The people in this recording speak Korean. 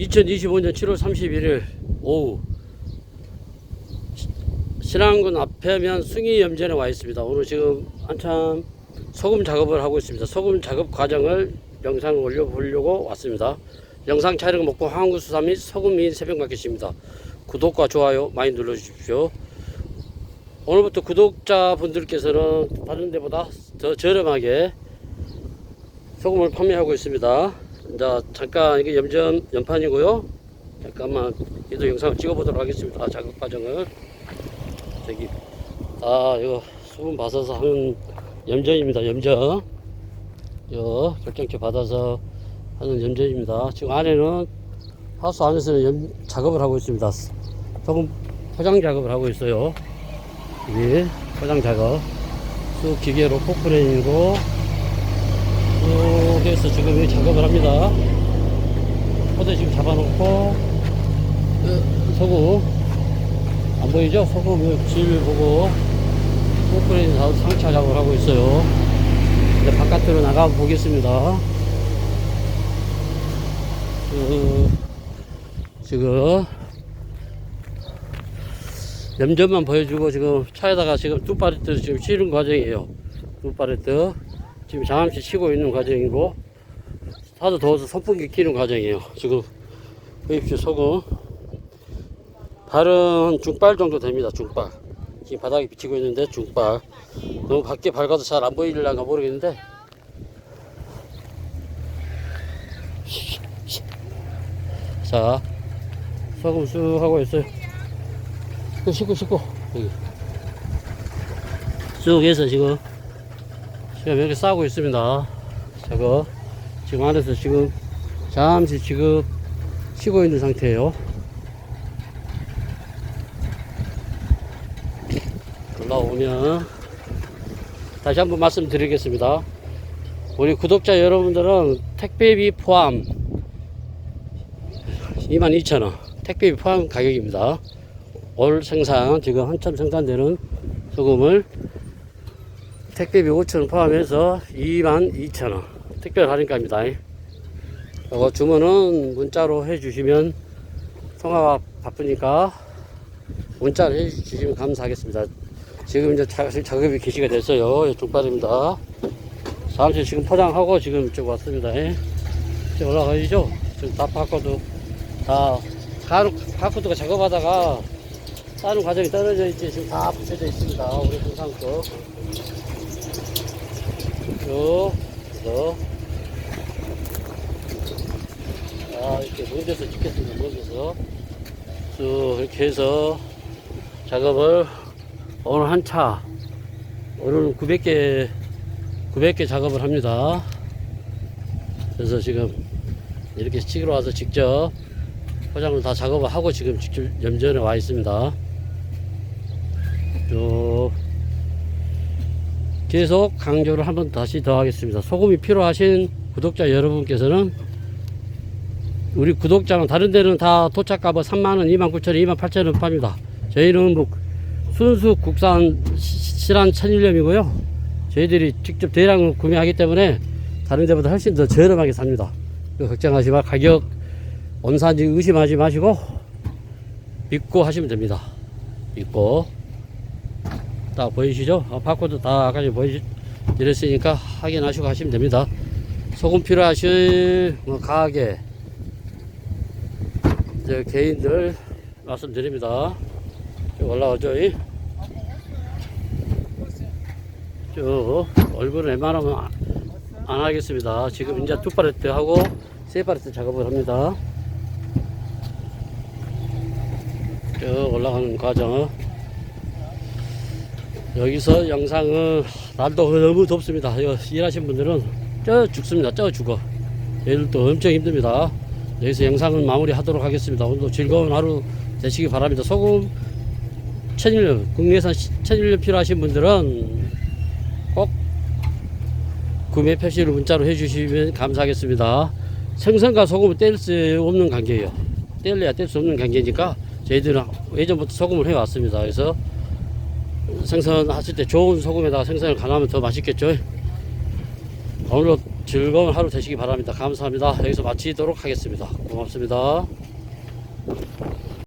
2025년 7월 31일 오후 시- 신안군 앞에면 숭이 염전에 와 있습니다. 오늘 지금 한참 소금 작업을 하고 있습니다. 소금 작업 과정을 영상을 올려보려고 왔습니다. 영상 촬영 먹고 항구수산 및 소금 및 새벽 마켓입니다. 구독과 좋아요 많이 눌러주십시오. 오늘부터 구독자분들께서는 다른 데보다 더 저렴하게 소금을 판매하고 있습니다. 자, 잠깐 이게 염전 연판이고요. 잠깐만 얘도 영상을 찍어보도록 하겠습니다. 작업 과정을 저기 아 이거 수분 받아서 하는 염전입니다. 염전 요 결정체 받아서 하는 염전입니다. 지금 안에는 하우스 안에서는 염, 작업을 하고 있습니다. 소금 포장 작업을 하고 있어요. 여기 포장 작업 쑥 기계로 포크레인으로 쭉 해서 지금 이 작업을 합니다. 포대 지금 잡아놓고 어, 소금 안 보이죠? 소금 질 보고 포크레인 다 상차 작업을 하고 있어요. 이제 바깥으로 나가 보겠습니다. 그, 지금 염전만 보여주고 지금 차에다가 지금 두 파레트 지금 치는 과정이에요. 두 파레트 지금 잠시 치고 있는 과정이고 하도 더워서 선풍기 키는 과정이에요. 지금 보십시오 소금 발은 중발 정도 됩니다. 중발. 지금 바닥에 비치고 있는데 중발. 너무 밖에 밝아서 잘 안 보이려나 모르겠는데. 자 소금 쑥 하고 있어요. 씻고 씻고. 여기. 쭉 해서 지금 지금 이렇게 싸고 있습니다. 저거 지금 안에서 지금 잠시 지금 쉬고 있는 상태예요. 올라오면 다시 한번 말씀드리겠습니다. 우리 구독자 여러분들은 택배비 포함 22,000원. 택배비 포함 가격입니다. 올 생산 지금 한참 생산되는 소금을 택배비 5천원 포함해서 22,000원 특별 할인가입니다. 이거 주문은 문자로 해주시면 통화가 바쁘니까 문자를 해주시면 감사하겠습니다. 지금 이제 자- 작업이 개시가 됐어요. 중발입니다. 잠시 지금 포장하고 지금 이쪽 왔습니다. 이제 올라가시죠. 지금 다 바꿔도 다 가루 바코드가 작업하다가 다른 과정이 떨어져 있지 지금 다 붙여져 있습니다. 우리 동상 쪽. 쭉, 그래서. 자, 이렇게 먼 데서 찍겠습니다. 먼 데서. 쭉, 이렇게 해서 작업을 오늘 한 차, 오늘은 900개, 900개 작업을 합니다. 그래서 지금 이렇게 찍으러 와서 직접 포장을 다 작업을 하고 지금 직접 염전에 와 있습니다. 쭉 계속 강조를 한번 다시 더 하겠습니다. 소금이 필요하신 구독자 여러분께서는 우리 구독자는 다른 데는 다 도착값은 3만원, 2만 9천원, 2만 8천원 팝니다. 저희는 뭐 순수 국산 시- 실한 천일염이고요. 저희들이 직접 대량으로 구매하기 때문에 다른 데보다 훨씬 더 저렴하게 삽니다. 걱정하지 마. 가격 원산지 의심하지 마시고 믿고 하시면 됩니다. 믿고 다 보이시죠? 아, 바코드 다 아까 보여드렸으니까 확인하시고 하시면 됩니다. 소금 필요하신 뭐 가게 이제 개인들 말씀드립니다. 쭉 올라오죠? 이? 쭉 얼굴은 웬만하면 안- 안 하겠습니다. 지금 이제 두 파레트 하고 세 파레트 작업을 합니다. 쭉 올라가는 과정. 여기서 영상은 날도 너무 덥습니다. 일하신 분들은 쪄 죽습니다. 쪄 죽어. 얘들도 엄청 힘듭니다. 여기서 영상은 마무리 하도록 하겠습니다. 오늘도 즐거운 하루 되시기 바랍니다. 소금 천일염, 국내산 시- 천일염 필요하신 분들은 꼭 구매 표시를 문자로 해주시면 감사하겠습니다. 생선과 소금은 뗄 수 없는 관계예요. 뗄래야 뗄 수 없는 관계니까 저희들은 예전부터 소금을 해왔습니다. 그래서 생선하실 때 좋은 소금에다가 생선을 간하면 더 맛있겠죠. 오늘도 즐거운 하루 되시기 바랍니다. 감사합니다. 여기서 마치도록 하겠습니다. 고맙습니다.